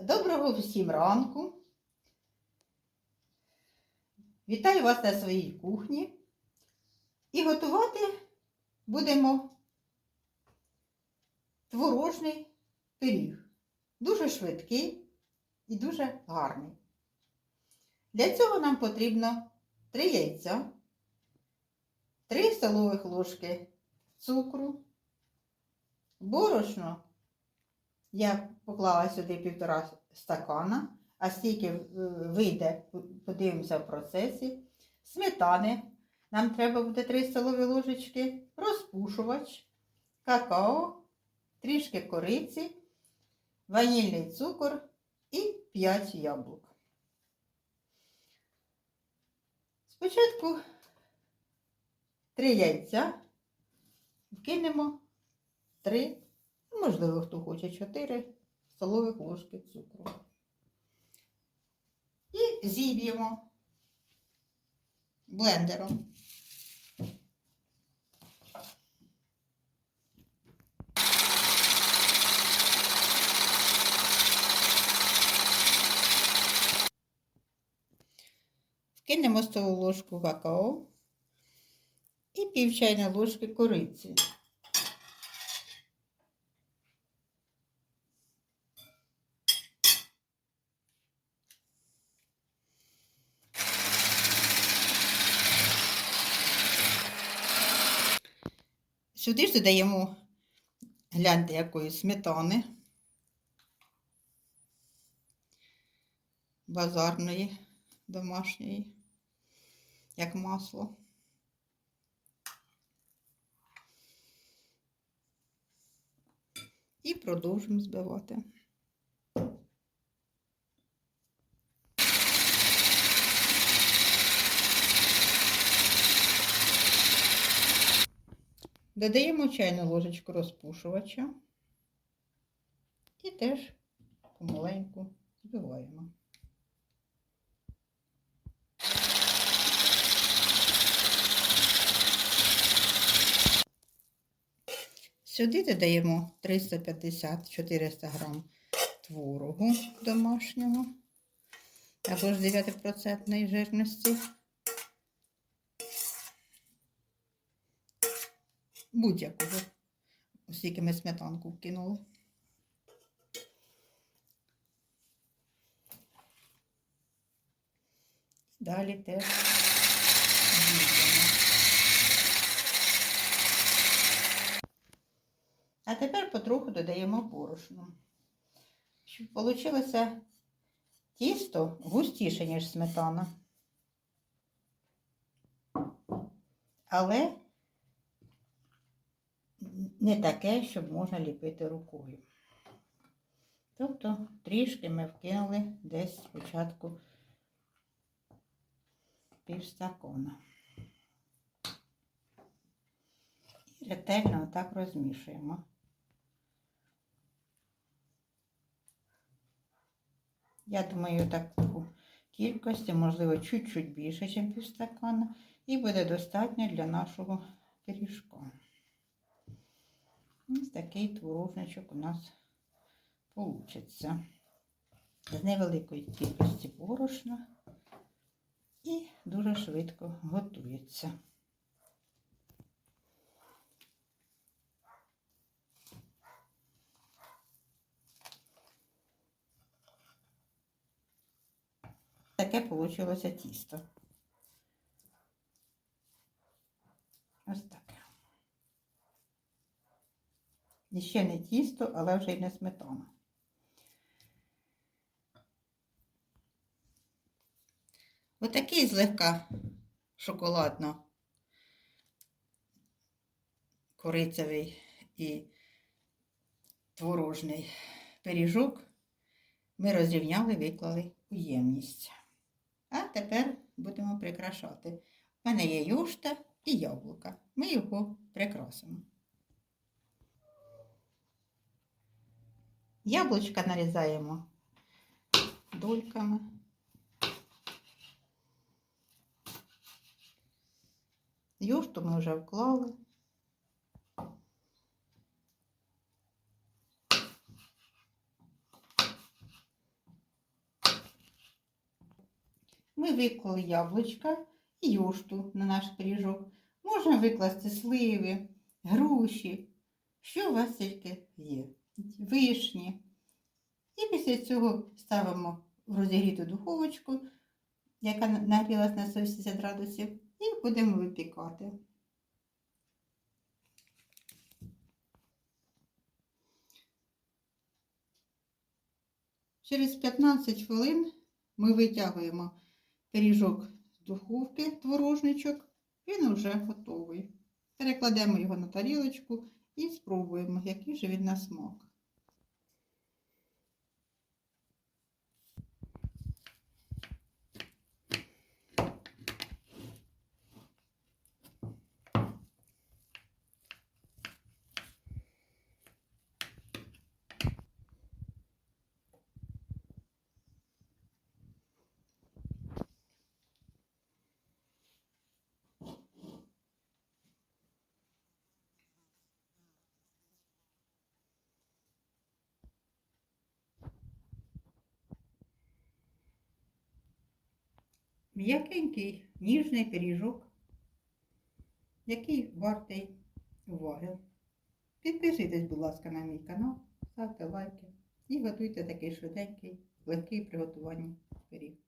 Доброго всім ранку. Вітаю вас на своїй кухні. І готувати будемо творожний пиріг. Дуже швидкий і дуже гарний. Для цього нам потрібно 3 яйця, 3 столових ложки цукру, борошно я поклала сюди півтора стакана, а стільки е, вийде, подивимося в процесі. Сметани. Нам треба буде 3 столові ложечки, розпушувач, какао, трішки кориці, ванільний цукор і 5 яблук. Спочатку 3 яйця вкинемо 3 Можливо, хто хоче 4 столових ложки цукру. І зіб'ємо блендером. Вкинемо столову ложку какао і пів чайної ложки кориці. Сюди ж додаємо, гляньте, якої сметани базарної, домашньої, як масло. І продовжимо збивати. Додаємо чайну ложечку розпушувача і теж помаленьку збиваємо. Сюди додаємо 350-400 грам творогу домашнього, також 9% жирності. Будь-яку, оскільки ми сметанку вкинули. Далі теж зіб'ємо. А тепер потроху додаємо борошно. Щоб вийшло тісто густіше, ніж сметана. Але не таке, щоб можна ліпити рукою. Тобто трішки ми вкинули десь спочатку півстакона. І ретельно отак розмішуємо. Я думаю, таку кількості, можливо, чуть-чуть більше, ніж півстакана, і буде достатньо для нашого пиріжка. Ось такий творожничок у нас получиться. З невеликої кількості борошна і дуже швидко готується. Таке вийшло тісто. Ось таке. І ще не тісто, але вже й не сметана. Отакий злегка шоколадно корицевий і творожний пиріжок ми розрівняли, виклали у ємність. А тепер будемо прикрашати. У мене є юшта і яблука. Ми його прикрасимо. Яблучка нарізаємо дольками. Юрту ми вже вклали. Ми виклали яблучка і йошту на наш пиріжок. Можна викласти сливи, груші, що у вас тільки є вишні. І після цього ставимо в розігріту духовочку, яка нагрілась на 180 градусів, і будемо випікати. Через 15 хвилин ми витягуємо пиріжок з духовки, творожничок, він вже готовий. Перекладемо його на тарілочку і спробуємо, який же він на смак. М'якенький, ніжний пиріжок, який вартий уваги. Підписуйтесь, будь ласка, на мій канал, ставте лайки і готуйте такий швиденький, легкий приготування пиріг.